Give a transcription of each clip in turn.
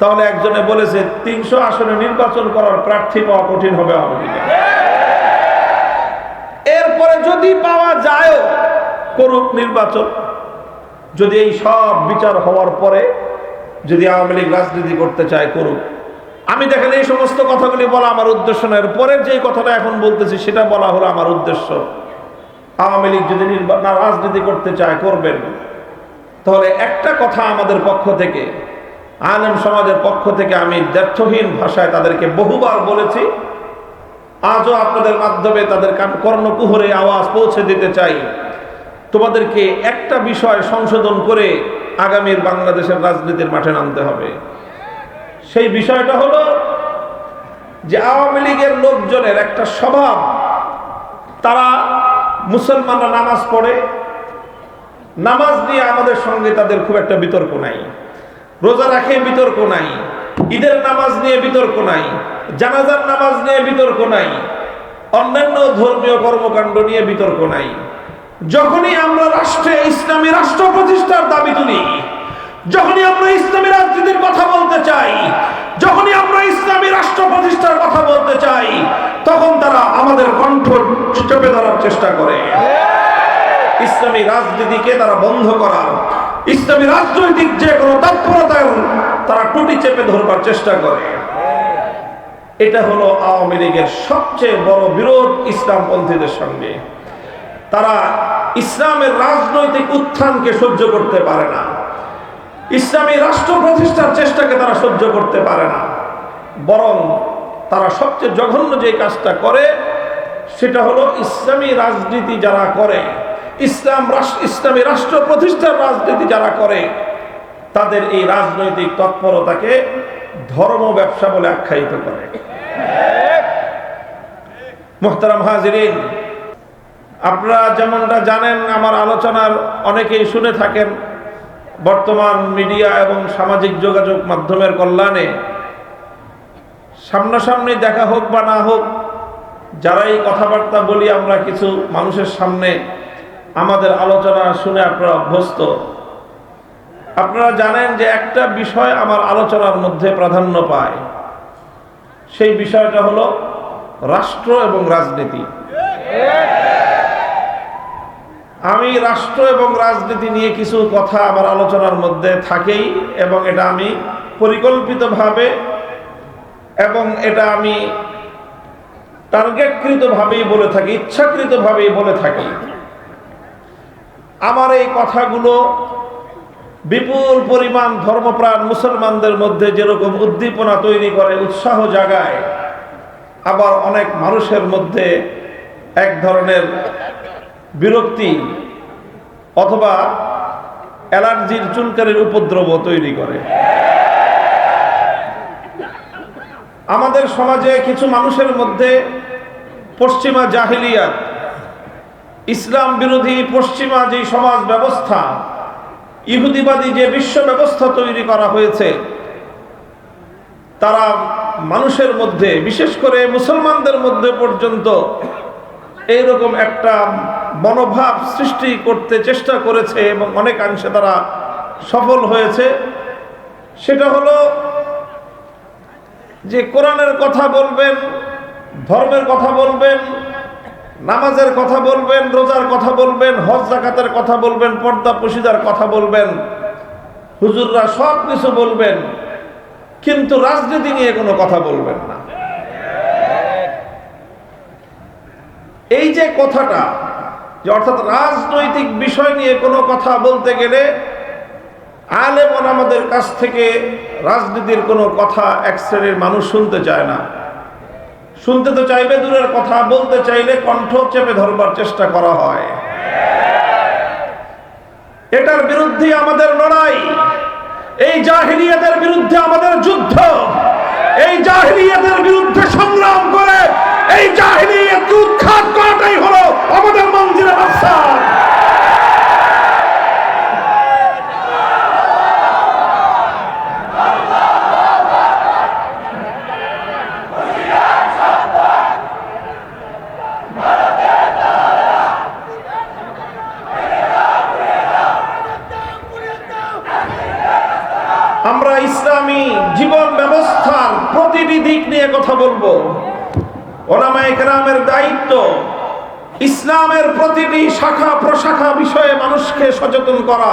তাহলে একজনে বলেছে, তিনশো আসনে নির্বাচন করার প্রার্থী পাওয়া কঠিন হবে এরপরে যদি পাওয়া যায় করুক নির্বাচন। যদি এই সব বিচার হওয়ার পরে যদি আওয়ামী লীগ রাজনীতি করতে চায়, করুক। আমি দেখেন, এই সমস্ত কথাগুলি বলা আমার উদ্দেশ্য নয় পরের যে কথাটা এখন বলতেছি, সেটা বলা হলো আমার উদ্দেশ্য। আওয়ামী লীগ যদি রাজনীতি করতে চায়, করবেন। তাহলে একটা কথা আমাদের পক্ষ থেকে আলেম সমাজের পক্ষ থেকে আমি দ্ব্যর্থহীন ভাষায় তাদেরকে বহুবার বলেছি, আজও আপনাদের মাধ্যমে তাদের কর্ণকুহরে আওয়াজ পৌঁছে দিতে চাই। তোমাদেরকে একটা বিষয় সংশোধন করে আগামীর বাংলাদেশের রাজনীতির মাঠে নামতে হবে। সেই বিষয়টা হলো যে আওয়ামী লীগের লোকজনের একটা স্বভাব, তারা মুসলমানরা নামাজ পড়ে, নামাজ নিয়ে আমাদের সঙ্গে তাদের খুব একটা বিতর্ক নাই। রোজা রাখে বিতর্ক নাই। ঈদের নামাজ নিয়ে বিতর্ক নাই। জানাজার নামাজ নিয়ে বিতর্ক নাই। অন্যান্য ধর্মীয় কর্মকাণ্ড নিয়ে বিতর্ক নাই। যখনই আমরা রাষ্ট্রে ইসলামী রাষ্ট্র প্রতিষ্ঠার দাবি তুলি, যখনই আমরা ইসলামী রাজনীতির কথা বলতে চাই, যখনই আমরা ইসলামী রাষ্ট্র প্রতিষ্ঠার কথা বলতে চাই, তখন তারা আমাদের কণ্ঠ চেপে ধরার চেষ্টা করে। ইসলামী রাজনীতিকে তারা বন্ধ করার ইসলামী রাজনৈতিক যে কোনো তৎপরতার তারা টুটি চেপে ধরবার চেষ্টা করে। এটা হলো আওয়ামী লীগের সবচেয়ে বড় বিরোধ ইসলামপন্থীদের সঙ্গে। তারা ইসলামের রাজনৈতিক উত্থানকে সহ্য করতে পারে না। ইসলামী রাষ্ট্র প্রতিষ্ঠার চেষ্টাকে তারা সহ্য করতে পারে না। বরং তারা সবচেয়ে জঘন্য যে কাজটা করে, সেটা হলো ইসলামী রাজনীতি যারা করে ইসলাম রাষ্ট্র, ইসলামী রাষ্ট্র প্রতিষ্ঠার রাজনীতি যারা করে, তাদের এই রাজনৈতিক তৎপরতাকে ধর্ম ব্যবসা বলে আখ্যায়িত করে। মোহতারাম হাজিরিন, আপনারা যেমনটা জানেন, আমার আলোচনার অনেকেই শুনে থাকেন, বর্তমান মিডিয়া এবং সামাজিক যোগাযোগ মাধ্যমের কল্যাণে সামনাসামনি দেখা হোক বা না হোক, যারাই কথাবার্তা বলি, আমরা কিছু মানুষের সামনে আমাদের আলোচনা শুনে আপনারা অভ্যস্ত। আপনারা জানেন যে একটা বিষয় আমার আলোচনার মধ্যে প্রাধান্য পায়। সেই বিষয়টা হলো রাষ্ট্র এবং রাজনীতি। আমি রাষ্ট্র এবং রাজনীতি নিয়ে কিছু কথা আমার আলোচনার মধ্যে থাকেই এবং এটা আমি পরিকল্পিতভাবে এবং এটা আমি টার্গেটকৃতভাবেই বলে থাকি, ইচ্ছাকৃতভাবেই বলে থাকি। আমার এই কথাগুলো বিপুল পরিমাণ ধর্মপ্রাণ মুসলমানদের মধ্যে যেরকম উদ্দীপনা তৈরি করে, উৎসাহ জাগায়, আবার অনেক মানুষের মধ্যে এক ধরনের বিরক্তি অথবা অ্যালার্জির চুলকারির উপদ্রব তৈরি করে। আমাদের সমাজে কিছু মানুষের মধ্যে পশ্চিমা জাহিলিয়াত ইসলাম বিরোধী পশ্চিমা যে সমাজ ব্যবস্থা, ইহুদিবাদী যে বিশ্ব ব্যবস্থা তৈরি করা হয়েছে, তারা মানুষের মধ্যে, বিশেষ করে মুসলমানদের মধ্যে পর্যন্ত এইরকম একটা মনোভাব সৃষ্টি করতে চেষ্টা করেছে এবং অনেকাংশে তারা সফল হয়েছে। সেটা হলো যে কোরআনের কথা বলবেন, ধর্মের কথা বলবেন নামাজের কথা বলবেন, রোজার কথা বলবেন, হজ জাকাতের কথা বলবেন, পর্দা পুশিদার কথা বলবেন, হুজুররা সব কিছু বলবেন, কিন্তু রাজনীতি নিয়ে কোনো কথা বলবেন না। এই যে কথাটা, যে অর্থাৎ রাজনৈতিক বিষয় নিয়ে কোনো কথা বলতে গেলে আলেমন আমাদের কাছ থেকে রাজনীতির কোনো কথা এক শ্রেণির মানুষ শুনতে চায় না। শুনতে তো চাইবে দূরের কথা, বলতে চাইলে কণ্ঠ চেপে ধরবার চেষ্টা করা হয়। এটার বিরুদ্ধে আমাদের লড়াই, এই জাহিলিয়াতের বিরুদ্ধে আমাদের যুদ্ধ, এই জাহিলিয়াতের বিরুদ্ধে সংগ্রাম করে, এই জাহিলিয়াতকে উৎখাত করাটাই হলো আমাদের মঞ্জিলের আফসার আমরা ইসলাম ইসলামী জীবন ব্যবস্থার প্রতিটি দিক নিয়ে কথা বলব। ওলামায়ে কেরামের দায়িত্ব ইসলামের প্রতিটি শাখা প্রশাখা বিষয়ে মানুষকে সচেতন করা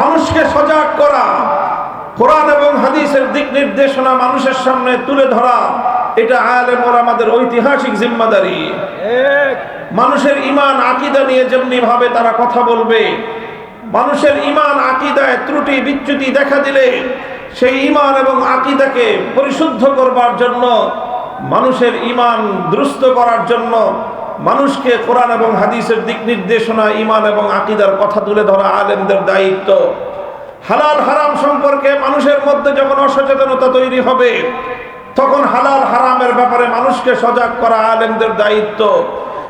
মানুষকে সজাগ করা কোরআন এবং হাদিসের দিক নির্দেশনা মানুষের সামনে তুলে ধরা এটা আলেম আমাদের ঐতিহাসিক জিম্মাদারি। মানুষের ইমান আকিদা নিয়ে যেমনি ভাবে তারা কথা বলবে মানুষের ইমান আকিদায় ত্রুটি বিচ্যুতি দেখা দিলে সেই ইমান এবং আকিদাকে পরিশুদ্ধ করবার জন্য, মানুষের ইমান দুরুস্ত করার জন্য মানুষকে কোরআন এবং হাদিসের দিক নির্দেশনা ইমান এবং আকিদার কথা তুলে ধরা আলেমদের দায়িত্ব। হালাল হারাম সম্পর্কে মানুষের মধ্যে যখন অসচেতনতা তৈরি হবে, তখন হালাল হারামের ব্যাপারে মানুষকে সজাগ করা আলেমদের দায়িত্ব।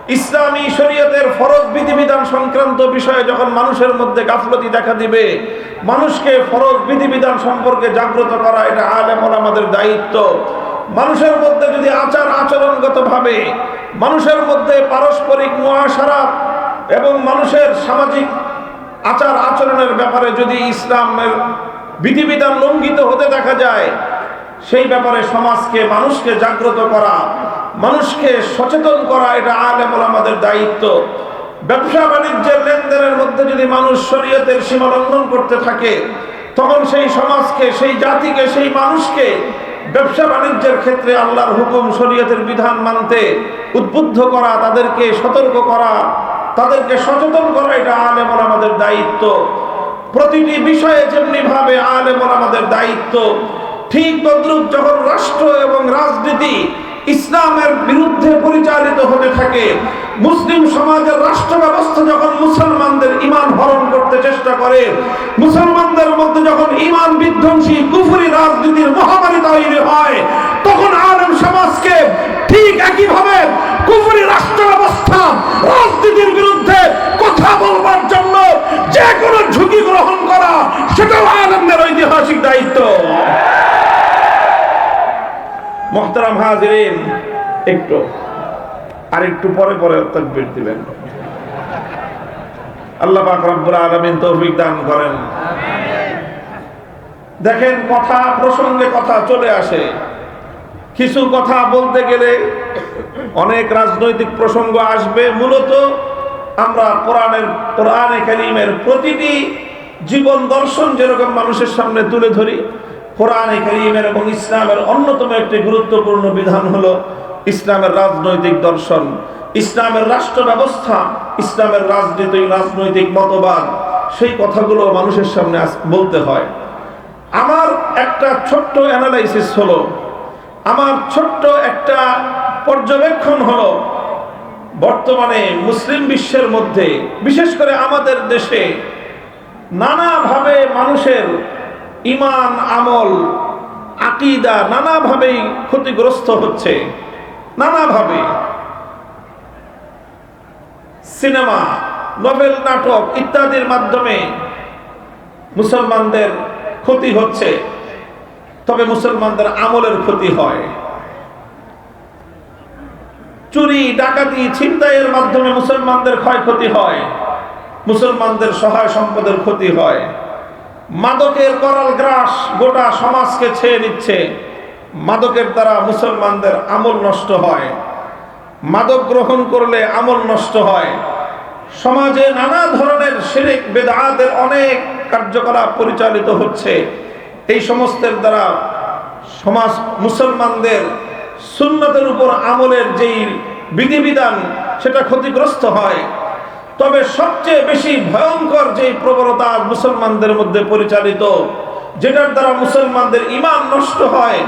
ইসলামী শরীয়তের ফরজ বিধিবিধান সংক্রান্ত বিষয়ে যখন মানুষের মধ্যে গাফলতি দেখা দিবে, মানুষকে ফরজ বিধিবিধান সম্পর্কে জাগ্রত করা, এটা আলেম আমাদের দায়িত্ব। মানুষের মধ্যে যদি আচার আচরণগত ভাবে মানুষের মধ্যে পারস্পরিক মহাসারাত এবং মানুষের সামাজিক আচার আচরণের ব্যাপারে যদি ইসলামের বিধিবিধান লঙ্ঘিত হতে দেখা যায় সেই ব্যাপারে সমাজকে, মানুষকে জাগ্রত করা, মানুষকে সচেতন করা, এটা আলেম আমাদের দায়িত্ব। ব্যবসা বাণিজ্যের লেনদেনের মধ্যে যদি মানুষ শরীয়তের সীমা লঙ্ঘন করতে থাকে, তখন সেই সমাজকে, সেই জাতিকে, সেই মানুষকে ব্যবসা বাণিজ্যের ক্ষেত্রে আল্লাহর হুকুম, শরীয়তের বিধান মানতে উদ্বুদ্ধ করা, তাদেরকে সতর্ক করা, তাদেরকে সচেতন করা, এটা আলেম আমাদের দায়িত্ব। প্রতিটি বিষয়ে যেমনি ভাবে আলেম আমাদের দায়িত্ব ঠিক তদ্রুপ যখন রাষ্ট্র এবং রাজনীতি ইসলামের বিরুদ্ধে পরিচালিত হতে থাকে, মুসলিম সমাজের রাষ্ট্র ব্যবস্থা যখন মুসলমানদের ইমান হরণ করতে চেষ্টা করে, মুসলমানদের মধ্যে যখন ইমান বিধ্বংসী কুফুরি রাজনীতির মহামারী তৈরি হয়, তখন আলেম সমাজকে ঠিক একইভাবে কুফুরি রাষ্ট্র ব্যবস্থা রাজনীতির বিরুদ্ধে কথা বলবার জন্য যে কোনো ঝুঁকি গ্রহণ করা, সেটাও আলেমদের ঐতিহাসিক দায়িত্ব। মোহতারাম হাজিরিন, একটু, আর একটু পরে পরে তাকবীর দিবেন। আল্লাহ পাক রব্বুল আলামিন তৌফিক দান করেন। দেখেন কথা প্রসঙ্গে কথা চলে আসে। কিছু কথা বলতে গেলে অনেক রাজনৈতিক প্রসঙ্গ আসবে। মূলত আমরা কোরআনের, কোরআনে কারিমের প্রতিটি জীবন দর্শন যেরকম মানুষের সামনে তুলে ধরি কোরআনে কারিমের এবং ইসলামের অন্যতম একটি গুরুত্বপূর্ণ বিধান হলো ইসলামের রাজনৈতিক দর্শন। ইসলামের রাষ্ট্র ব্যবস্থা ইসলামের রাজনীতি, রাজনৈতিক মতবাদ, সেই কথাগুলো মানুষের সামনে বলতে হয়। আমার একটা ছোট্ট অ্যানালাইসিস হলো, আমার ছোট্ট একটা পর্যবেক্ষণ হলো, বর্তমানে মুসলিম বিশ্বের মধ্যে, বিশেষ করে আমাদের দেশে, নানাভাবে মানুষের ইমান, আমল, আকিদা নানাভাবেই ক্ষতিগ্রস্ত হচ্ছে। নানাভাবে। সিনেমা, নভেল, নাটক ইত্যাদির মাধ্যমে মুসলমানদের ক্ষতি হচ্ছে। তবে মুসলমানদের আমলের ক্ষতি হয়। চুরি, ডাকাতি, ছিনতাইয়ের মাধ্যমে মুসলমানদের ক্ষয়ক্ষতি হয়। মুসলমানদের সহায় সম্পদের ক্ষতি হয়। মাদকের করাল গ্রাস গোটা সমাজকে ছেয়ে নিচ্ছে। মাদকের দ্বারা মুসলমানদের আমল নষ্ট হয়। মাদক গ্রহণ করলে আমল নষ্ট হয়। সমাজে নানা ধরনের শিরিক বেদাতের অনেক কার্যকলাপ পরিচালিত হচ্ছে। এই সমস্তের দ্বারা সমাজ, মুসলমানদের সুন্নতের উপর আমলের যেই বিধিবিধান, সেটা ক্ষতিগ্রস্ত হয়। তবে সবচেয়ে বেশি ভয়ঙ্কর যে প্রবণতা মুসলমানদের মধ্যে পরিচালিত, যেটার দ্বারা মুসলমানদের ইমান নষ্ট হয়,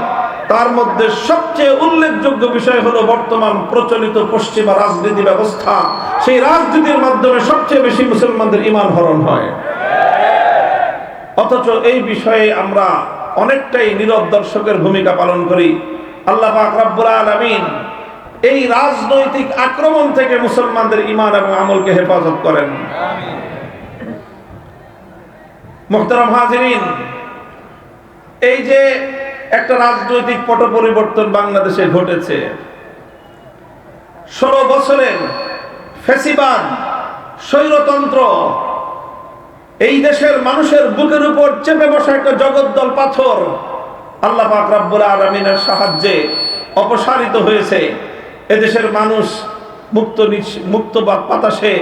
তার মধ্যে সবচেয়ে উল্লেখযোগ্য বিষয় হলো বর্তমান প্রচলিত পশ্চিমা রাজনীতি ব্যবস্থা। সেই রাজনীতির মাধ্যমে সবচেয়ে বেশি মুসলমানদের ইমান হরণ হয়। অথচ এই বিষয়ে আমরা অনেকটাই নীরব দর্শকের ভূমিকা পালন করি। আল্লাহ পাক রব্বুল আলামিন এই রাজনৈতিক আক্রমণ থেকে মুসলমানদের ইমান এবং আমলকে হেফাজত করেন। মোহতারাম হাজিরিন এই যে একটা রাজনৈতিক পট পরিবর্তন বাংলাদেশে ঘটেছে ষোলো বছরের ফেসিবাদ স্বৈরতন্ত্র এই দেশের মানুষের বুকের উপর চেপে বসা একটা জগদ্দল পাথর আল্লাহ পাক রাব্বুল আলমিনের সাহায্যে অপসারিত হয়েছে। এদেশের মানুষ মুক্ত মুক্ত বাতাসে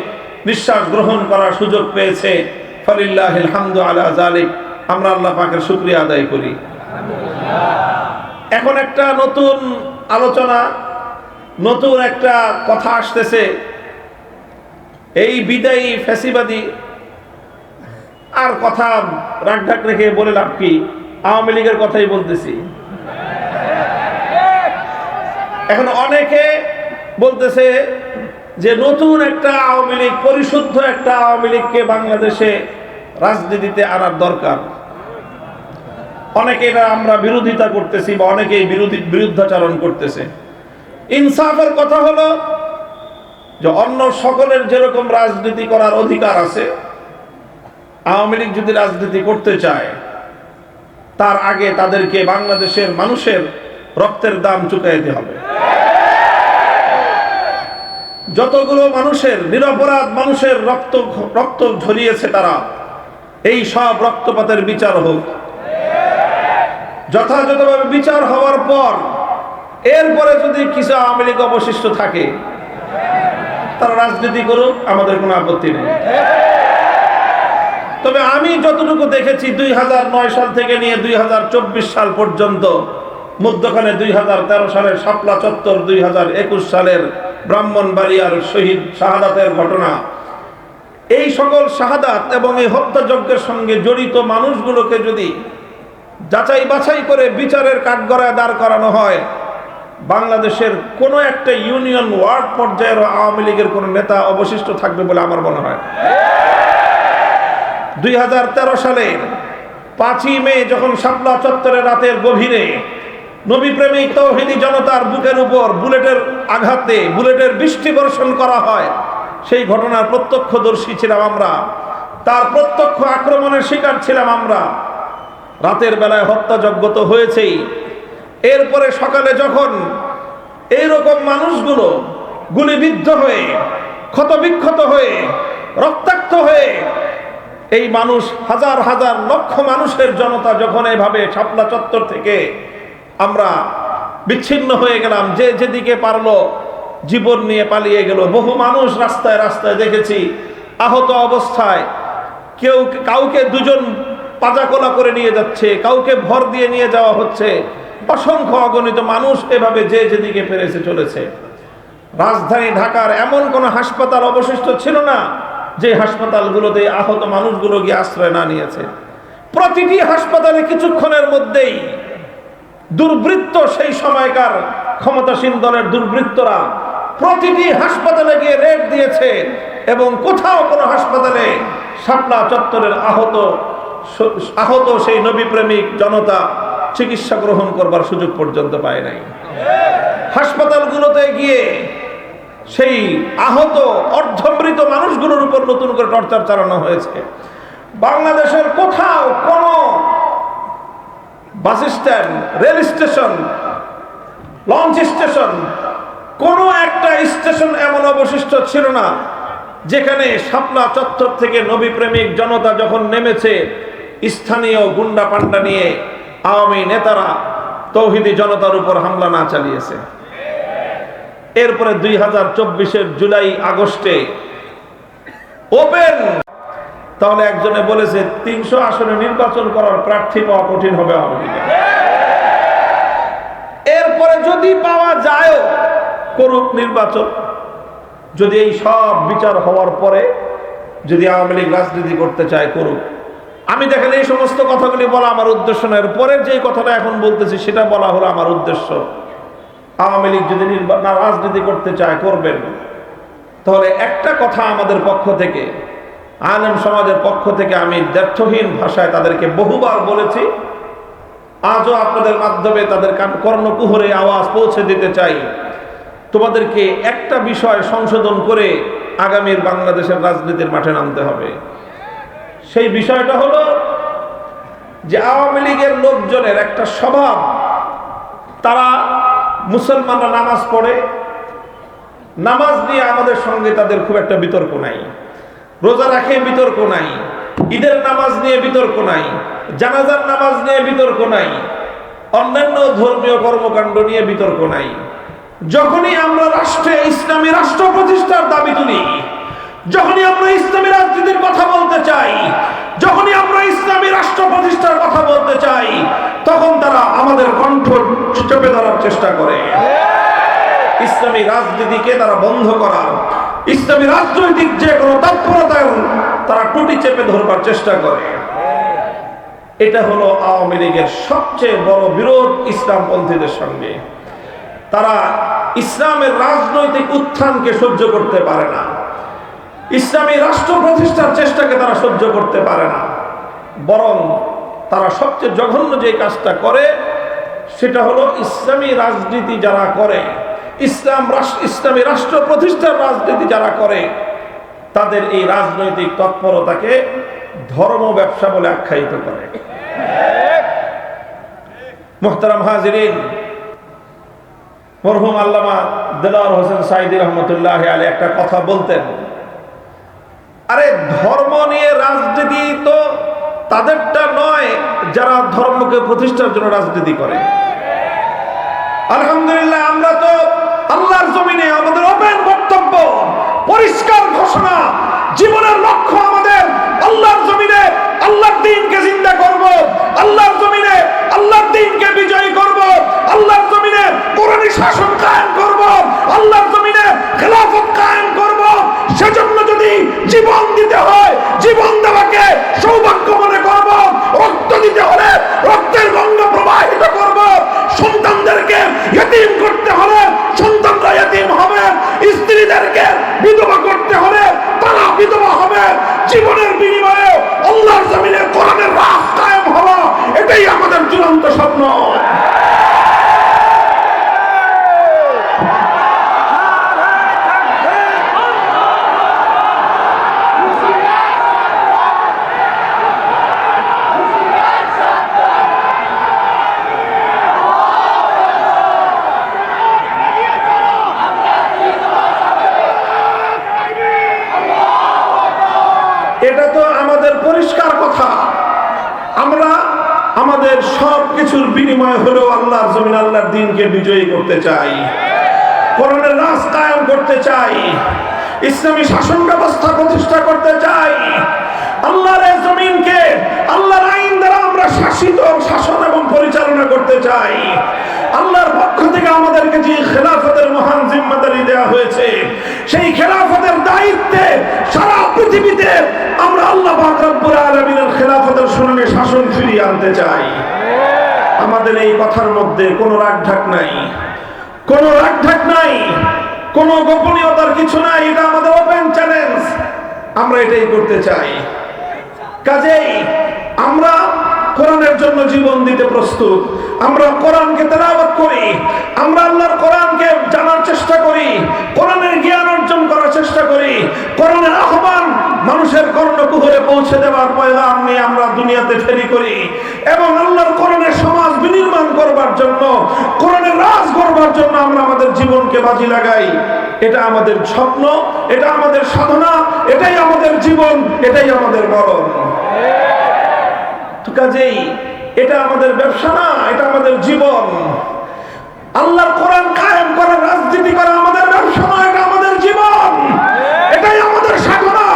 নিঃশ্বাস গ্রহণ করার সুযোগ পেয়েছে। ফলিল্লাহ হামদু আলা জালিক আমরা আল্লাহ পাকের শুক্রিয়া আদায় করি। এখন একটা নতুন আলোচনা, নতুন একটা কথা আসতেছে। এই বিদায়ী ফ্যাসিবাদী আর কথা রাগ ঢাক রেখে বলে লাভ কি? আওয়ামী লীগের কথাই বলতেছি। এখন অনেকে বলতেছে যে নতুন একটা আওয়ামী লীগ, পরিশুদ্ধ একটা আওয়ামী লীগকে বাংলাদেশে রাজনীতিতে আনার দরকার। অনেকে আমরা বিরোধিতা করতেছি বা অনেকেই বিরোধী, বিরুদ্ধাচরণ করতেছে। ইনসাফের কথা হলো যে অন্য সকলের যেরকম রাজনীতি করার অধিকার আছে, আওয়ামী লীগ যদি রাজনীতি করতে চায়, তার আগে তাদেরকে বাংলাদেশের মানুষের রক্তের দাম চুকাইতে হবে। যতগুলো মানুষের নিরপরাধ মানুষের রক্ত রক্ত ঝরিয়েছে তারা, এই সব রক্তপাতের বিচার হোক। যথাযথভাবে বিচার হওয়ার পর, এরপরে যদি কিছু আওয়ামী লীগ অবশিষ্ট থাকে, তারা রাজনীতি করুক, আমাদের কোনো আপত্তি নেই। তবে আমি যতটুকু দেখেছি, দুই হাজার নয় সাল থেকে নিয়ে দুই হাজার চব্বিশ সাল পর্যন্ত মধ্যখানে দুই হাজার তেরো সালের শাপলা চত্বর, দুই হাজার একুশ সালের ব্রাহ্মণবাড়িয়ার শহীদ শাহাদাতের ঘটনা। এই সকল শাহাদাত এবং এই হত্যাযজ্ঞের সঙ্গে জড়িত মানুষগুলোকে যদি যাচাই বাছাই করে বিচারের কাঠগড়ায় দাঁড় করানো হয়, বাংলাদেশের কোনো একটা ইউনিয়ন ওয়ার্ড পর্যায়ের আওয়ামী লীগের কোনো নেতা অবশিষ্ট থাকবে বলে আমার মনে হয়। দুই সালের পাঁচই মে যখন শাপলা চত্বরে রাতের গভীরে নবী প্রেমিক তৌহিদি জনতার বুকের উপর বুলেটের আঘাতে বুলেটের বৃষ্টি বর্ষণ করা হয়। সেই ঘটনার প্রত্যক্ষদর্শী ছিলাম আমরা। তার প্রত্যক্ষ আক্রমণের শিকার ছিলাম আমরা। রাতের বেলায় হত্যাযজ্ঞ তো হয়েছেই। এরপরে সকালে যখন এইরকম মানুষগুলো গুলিবিদ্ধ হয়ে, ক্ষতবিক্ষত হয়ে, রক্তাক্ত হয়ে, এই মানুষ হাজার হাজার লক্ষ মানুষের জনতা যখন এভাবে শাপলা চত্বর থেকে আমরা বিচ্ছিন্ন হয়ে গেলাম। যে যেদিকে পারল জীবন নিয়ে পালিয়ে গেল। বহু মানুষ রাস্তায় রাস্তায় দেখেছি, আহত অবস্থায়। কেউ কাউকে দুজন পাজাকোলা করে নিয়ে যাচ্ছে, কাউকে ভর দিয়ে নিয়ে যাওয়া হচ্ছে। অসংখ্য অগণিত মানুষ এভাবে যে যেদিকে পেরেছে চলেছে। রাজধানী ঢাকার এমন কোনো হাসপাতাল অবশিষ্ট ছিল না, যে হাসপাতালগুলোতে আহত মানুষগুলো গিয়ে আশ্রয় না নিয়েছে। প্রতিটি হাসপাতালে কিছুক্ষণের মধ্যেই দুর্বৃত্ত সেই সময়কার ক্ষমতাসীন দলের দুর্বৃত্তরা প্রতিটি হাসপাতালে গিয়ে রেড দিয়েছে এবং কোথাও কোনো হাসপাতালে শাপলা চত্বরের আহত আহত সেই নবী প্রেমিক জনতা চিকিৎসা গ্রহণ করবার সুযোগ পর্যন্ত পায় নাই। হাসপাতালগুলোতে গিয়ে সেই আহত, অর্ধমৃত মানুষগুলোর উপর নতুন করে টর্চার চালানো হয়েছে। বাংলাদেশের কোথাও কোনো bus stand, rail station, launch station, কোনো একটা স্টেশন এমন অবশিষ্ট ছিল না যেখানে শাপলা চত্বর থেকে নবী প্রেমিক জনতা যখন নেমেছে, স্থানীয় গুন্ডা পান্ডা নিয়ে আওয়ামী নেতারা তৌহিদি জনতার উপর হামলা না চালিয়েছে। এরপরে দুই হাজার চব্বিশের জুলাই আগস্টে ওপেন তাহলে একজনে বলেছে, তিনশো আসনে নির্বাচন করার প্রার্থী পাওয়া কঠিন হবে এরপরে যদি পাওয়া যায় করুক নির্বাচন। যদি এই সব বিচার হওয়ার পরে যদি আওয়ামী লীগ রাজনীতি করতে চায়, করুক। আমি দেখেন এই সমস্ত কথাগুলি বলা আমার উদ্দেশ্য নয় পরের যে কথাটা এখন বলতেছি, সেটা বলা হলো আমার উদ্দেশ্য। আওয়ামী লীগ যদি রাজনীতি করতে চায়, করবেন। তাহলে একটা কথা আমাদের পক্ষ থেকে আলেম সমাজের পক্ষ থেকে আমি দ্ব্যর্থহীন ভাষায় তাদেরকে বহুবার বলেছি, আজও আপনাদের মাধ্যমে তাদের কর্ণকুহরে আওয়াজ পৌঁছে দিতে চাই। তোমাদেরকে একটা বিষয় সংশোধন করে আগামীর বাংলাদেশের রাজনীতির মাঠে নামতে হবে। সেই বিষয়টা হলো যে আওয়ামী লীগের লোকজনের একটা স্বভাব, তারা মুসলমানরা নামাজ পড়ে, নামাজ নিয়ে আমাদের সঙ্গে তাদের খুব একটা বিতর্ক নাই। রোজা রাখে বিতর্ক নাই। ঈদের নামাজ নিয়ে বিতর্ক নাই। জানাজার নামাজ নিয়ে বিতর্ক নাই। অন্যান্য ধর্মীয় কর্মকাণ্ড নিয়ে বিতর্ক নাই। যখনই আমরা রাষ্ট্রে ইসলামী রাষ্ট্র প্রতিষ্ঠার দাবি তুলি, যখনই আমরা ইসলামী রাজনীতির কথা বলতে চাই, যখনই আমরা ইসলামী রাষ্ট্র প্রতিষ্ঠার কথা বলতে চাই, তখন তারা আমাদের কণ্ঠ চেপে ধরার চেষ্টা করে। ইসলামী রাজনীতিকে তারা বন্ধ করার ইসলামী রাজনৈতিক যে কোনো তৎপরতার তারা টুটি চেপে ধরবার চেষ্টা করে। এটা হলো আওয়ামী লীগের সবচেয়ে বড় বিরোধ ইসলামপন্থীদের সঙ্গে। তারা ইসলামের রাজনৈতিক উত্থানকে সহ্য করতে পারে না। ইসলামী রাষ্ট্র প্রতিষ্ঠার চেষ্টাকে তারা সহ্য করতে পারে না। বরং তারা সবচেয়ে জঘন্য যে কাজটা করে, সেটা হলো ইসলামী রাজনীতি যারা করে ইসলাম ইসলামী রাষ্ট্র প্রতিষ্ঠার রাজনীতি যারা করে, তাদের এই রাজনৈতিক তৎপরতাকে ধর্ম ব্যবসা বলে আখ্যায়িত করে। মোহতারাম হাজিরিন, মরহুম আল্লামা দেলাওয়ার হোসেন সাইদি রহমতুল্লাহ আলী একটা কথা বলতেন, আরে ধর্ম নিয়ে রাজনীতি তো তাদেরটা নয় যারা ধর্মকে প্রতিষ্ঠার জন্য রাজনীতি করে। আলহামদুলিল্লাহ, আমরা তো আল্লাহর জমিনে আমাদের ওপেন বক্তব্য, পরিষ্কার ঘোষণা, জীবনের লক্ষ্য আমাদের আল্লাহর জমিনে আল্লাহর দিনকে জিন্দা করব, আল্লাহর জমিনে আল্লাহর দিনকে বিজয়ী করব, আল্লাহর জমিনে কোরআনী শাসন কায়েম করব, আল্লাহর জমিনে খেলাফত কায়েম করব। সেজন্য যদি জীবন দিতে হয়, জীবন দেওয়াকে সৌভাগ্য মনে করব, রক্ত দিতে হলে রক্তের গঙ্গ প্রবাহিত করব। সন্তানদেরকে ইতিম করতে হলে সন্তানরা ইতিম হবে, স্ত্রীদেরকে বিধবা করতে হলে তারা বিধবা হবে। জীবনের বিনিময়ে আল্লাহর জমিনে কোরআনের রাহ কায়েম হওয়া এটাই আমাদের চূড়ান্ত স্বপ্ন এটা তো আমাদের পরিষ্কার কথা আমরা আমাদের সব কিছুর বিনিময় হলেও আল্লাহর জমিন আল্লাহর দিনকে বিজয়ী করতে চাই, কোরআনের রাজ কায়েম করতে চাই, ইসলামী শাসন ব্যবস্থা প্রতিষ্ঠা করতে চাই। আল্লাহর জমিনকে আল্লাহর আইন দ্বারা আমরা শাসিত শাসন এবং পরিচালনা করতে চাই। আল্লাহর পক্ষ থেকে আমাদেরকে যে খেলাফতের মহান জিম্মাদারি দেওয়া হয়েছে, সেই খেলাফতের দায়িত্বে সারা পৃথিবীতে আমরা আল্লাহ রব্বুল আলামিনের খেলাফতের শুনানি শাসন ফিরিয়ে আনতে চাই। আমাদের এই কথার মধ্যে কোনো রাগ ঢাক নাই। কোনো রাগ ঢাক নাই, কোনো গোপনীয়তার কিছু নাই, এটা আমাদের ওপেন চ্যালেঞ্জ আমরা এটাই করতে চাই। কাজেই আমরা কোরআনের জন্য জীবন দিতে প্রস্তুত। আমরা কোরআনকে তেলাওয়াত করি। আমরা আল্লাহর কোরআনকে জানার চেষ্টা করি। কোরআনের জ্ঞান অর্জন করার চেষ্টা করি। কোরআনের আহ্বান মানুষের কর্ণকুহরে পৌঁছে দেওয়ার পয়গাম নিয়ে আমরা দুনিয়াতে ফেরি করি। এবং আল্লাহর কোরআনের সমাজ বিনির্মাণ করবার জন্য কোরআনের রাজ করবার জন্য আমরা আমাদের জীবনকে বাজি লাগাই। এটা আমাদের স্বপ্ন, এটা আমাদের সাধনা, এটাই আমাদের জীবন, এটাই আমাদের মরণ। কাজেই এটা আমাদের ব্যবসা না, এটা আমাদের জীবন। আল্লাহর কোরআন কায়েম করা রাজনীতি করা আমাদের ব্যবসা না এটা আমাদের জীবন এটাই আমাদের সাধনা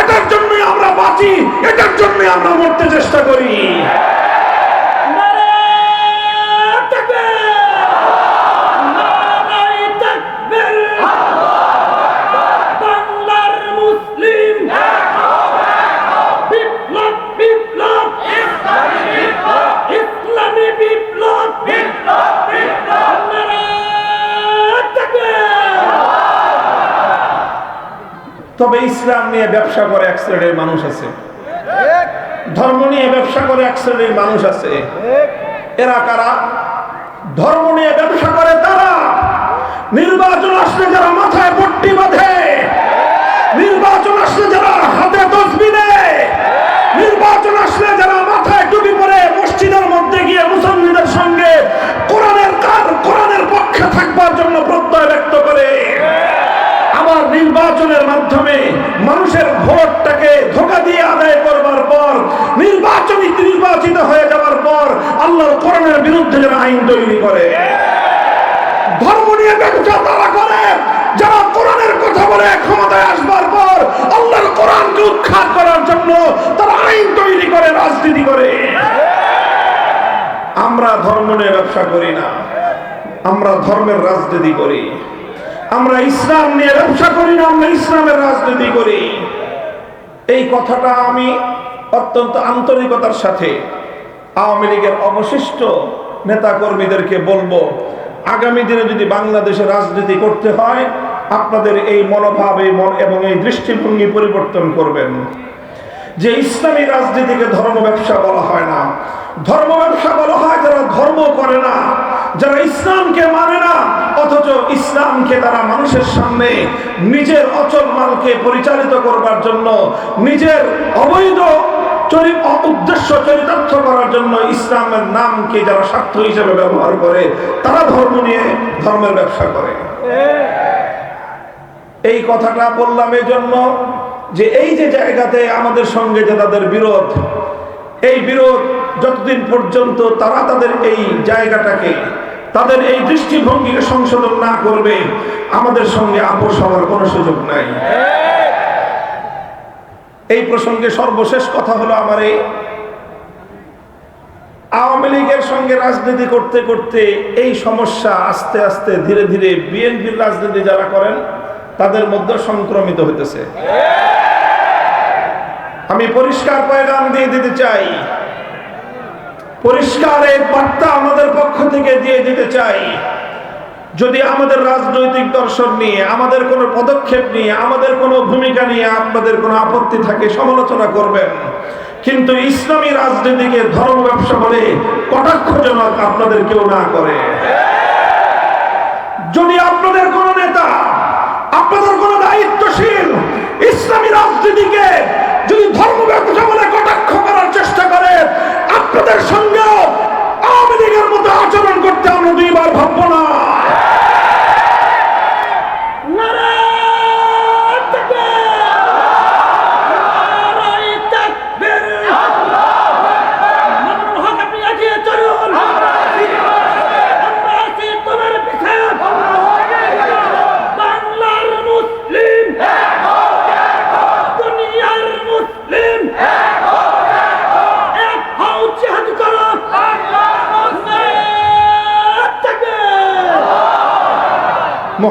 এটার জন্যই আমরা বাঁচি এটার জন্যই আমরা মরতে চেষ্টা করি। তবে ইসলাম নিয়ে ব্যবসা করে এক শ্রেণির মানুষ আছে। ধর্ম নিয়ে ব্যবসা করে এক শ্রেণির মানুষ আছে। এরা কারা? ধর্ম নিয়ে ব্যবসা করে তারা। নির্বাচন আসলে যারা মাথায় পট্টি বাঁধে, নির্বাচন আসলে যারা হাতে তসবি নির্বাচন আসলে যারা মাথায় টুপি পরে মসজিদের মধ্যে গিয়ে মুসল্লিদের সঙ্গে কোরআনের কার কোরআনের পক্ষে থাকবার জন্য প্রত্যয় ব্যক্ত নির্বাচনের মাধ্যমে মানুষের ভোটটাকে ধোকা দিয়ে আদায় করবার পর, নির্বাচনী নির্বাচিত হয়ে যাওয়ার পর আল্লাহর কোরআনের বিরুদ্ধে যারা আইন তৈরি করে। ধর্ম নিয়ে ব্যবসা তারা করে, যারা কোরআনের কথা বলে ক্ষমতায় আসবার পর আল্লাহর কোরআনকে উৎখাত করার জন্য তারা আইন তৈরি করে, রাজনীতি করে। আমরা ধর্ম নিয়ে ব্যবসা করি না, আমরা ধর্মের রাজনীতি করি। আমরা ইসলাম নিয়ে ব্যবসা করি না, আমরা ইসলামের রাজনীতি করি। এই কথাটা আমি অত্যন্ত আন্তরিকতার সাথে আওয়ামী লীগের অবশিষ্ট নেতা কর্মীদেরকে বলব, আগামী দিনে যদি বাংলাদেশে রাজনীতি করতে হয়, আপনাদের এই মনোভাব এই মন এবং এই দৃষ্টিভঙ্গি পরিবর্তন করবেন। যে ইসলামী রাজনীতিকে ধর্ম ব্যবসা বলা হয় না, ধর্ম ব্যবসা বলা হয় যারা ধর্ম করে না। যারা ইসলামকে মানে না, অথচ ইসলামকে তারা মানুষের সামনে নিজের অচল মালকে পরিচালিত করবার জন্য, নিজের অবৈধ উদ্দেশ্য চরিতার্থ করার জন্য ইসলামের নামকে যারা স্বার্থ হিসেবে ব্যবহার করে, তারা ধর্ম নিয়ে ধর্মের ব্যবসা করে। এই কথাটা বললাম এই জন্য যে এই যে জায়গাতে আমাদের সঙ্গে যে তাদের বিরোধ, এই বিরোধ যতদিন পর্যন্ত তারা তাদের এই জায়গাটাকে তাদের এই দৃষ্টিভঙ্গিকে সংশোধন না করবে, আমাদের সঙ্গে আপোষ হওয়ার কোনো সুযোগ নাই। এই প্রসঙ্গে সর্বশেষ কথা হলো আমার এই। আওয়ামী লীগের সঙ্গে রাজনীতি করতে করতে এই সমস্যা আস্তে আস্তে ধীরে ধীরে বিএনপির রাজনীতি যারা করেন, তাদের মধ্যে সংক্রমিত হইতেছে। আমি পরিষ্কার পয়গাম দিয়ে দিতে চাই। পরিষ্কার এই বার্তা আমাদের পক্ষ থেকে দিয়ে দিতে চাই। যদি আমাদের রাজনৈতিক দর্শন নিয়ে, আমাদের কোনো পদক্ষেপ নিয়ে, আমাদের কোনো ভূমিকা নিয়ে আপনাদের কোনো আপত্তি থাকে, সমালোচনা করবেন। কিন্তু ইসলামী রাজনীতিকে ধর্ম ব্যবসা বলে কটাক্ষজনক আপনাদের কেউ না করে। যদি আপনাদের কোনো নেতা, আপনাদের কোনো দায়িত্বশীল ইসলামী রাজনীতিকে যদি ধর্ম ব্যবসা বলে কটাক্ষ করার চেষ্টা করে আপনাদের সঙ্গে আওয়ামী লীগের মতো আচরণ করতে আমরা দুইবার ভাববো না।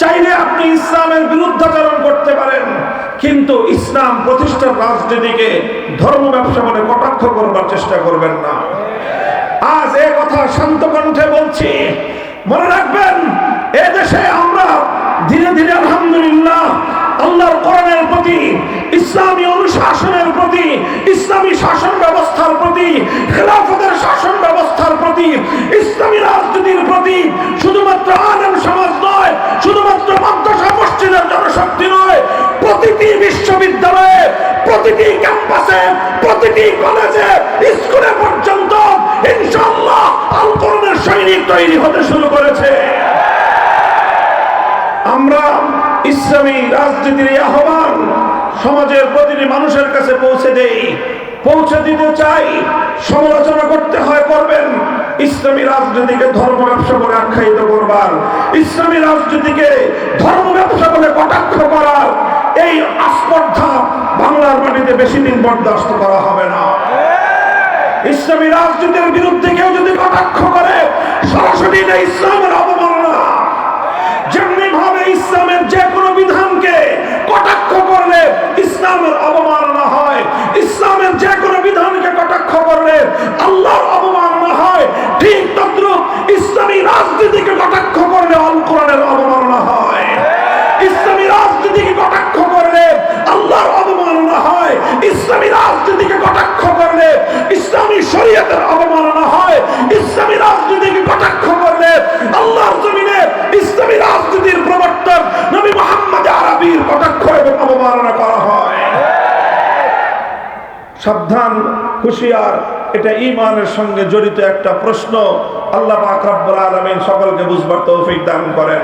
চাইলে আপনি ইসলামের বিরুদ্ধাচরণ করতে পারেন, কিন্তু ইসলাম প্রতিষ্ঠার রাজনীতিকে ধর্ম ব্যবসা বলে কটাক্ষ করবার চেষ্টা করবেন না। আজ এ কথা শান্ত কণ্ঠে বলছি, মনে রাখবেন, এ দেশে আমরা ধীরে ধীরে আলহামদুলিল্লাহ আল্লাহর কোরআনের প্রতি, ইসলামী অনুশাসনের প্রতি, ইসলামী শাসন ব্যবস্থার প্রতি খেলাফতের শাসন ব্যবস্থার প্রতি ইসলামী রাজনীতির প্রতি শুধুমাত্র আলেম সমাজ নয় শুধুমাত্র মাদ্রাসা জনশক্তি নয়, প্রতিটি বিশ্ববিদ্যালয়ে, প্রতিটি ক্যাম্পাসে, প্রতিটি কলেজে, স্কুলে পর্যন্ত কোরআনের সৈনিক তৈরি হতে শুরু করেছে। আমরা ইসলামী রাজনীতির আহ্বান সমাজের প্রতিটি মানুষের কাছে পৌঁছে দেই, পৌঁছে দিতে চাই, সমালোচনা করতে হয়, করবেন। ইসলামী রাজনীতিকে ধর্ম ব্যবসা বলে আখ্যায়িত করবার, ইসলামী রাজনীতিকে ধর্ম ব্যবসা বলে কটাক্ষ করার, এই আস্পর্ধা বাংলার মাটিতে বেশি দিন বরদাস্ত করা হবে না। ইসলামী রাজনীতির বিরুদ্ধে কেউ যদি কটাক্ষ করে, সরাসরি ইসলামের অবমাননা। যেমনি ভাবে ইসলামের যে কোনো বিধানকে কটাক্ষ করলে ইসলামের অবমাননা হয়, ইসলামের যে কোনো বিধানকে কটাক্ষ করলে আল্লাহর অবমান রাজনীতিকে কটাক্ষ করলে অল কোরআনের অবমাননা হয়। ইসলামী রাজনীতিকে কটাক্ষ করলে আল্লাহর অবমাননা হয়। ইসলামী রাজনীতিকে কটাক্ষ করলে ইসলামী শরীয়তের অবমাননা হয়। ইসলামী রাজনীতিকে কটাক্ষ করলে আল্লাহর জমিনে ইসলামী রাজনীতির প্রবর্তন নবী মোহাম্মদ আরবির কটাক্ষ এবং অবমাননা করা হয়। সাবধান, হুশিয়ার। এটা ইমানের সঙ্গে জড়িত একটা প্রশ্ন। আল্লাহ আকরাবুল আলমিন সকলকে বুঝবার তৌফিক দান করেন।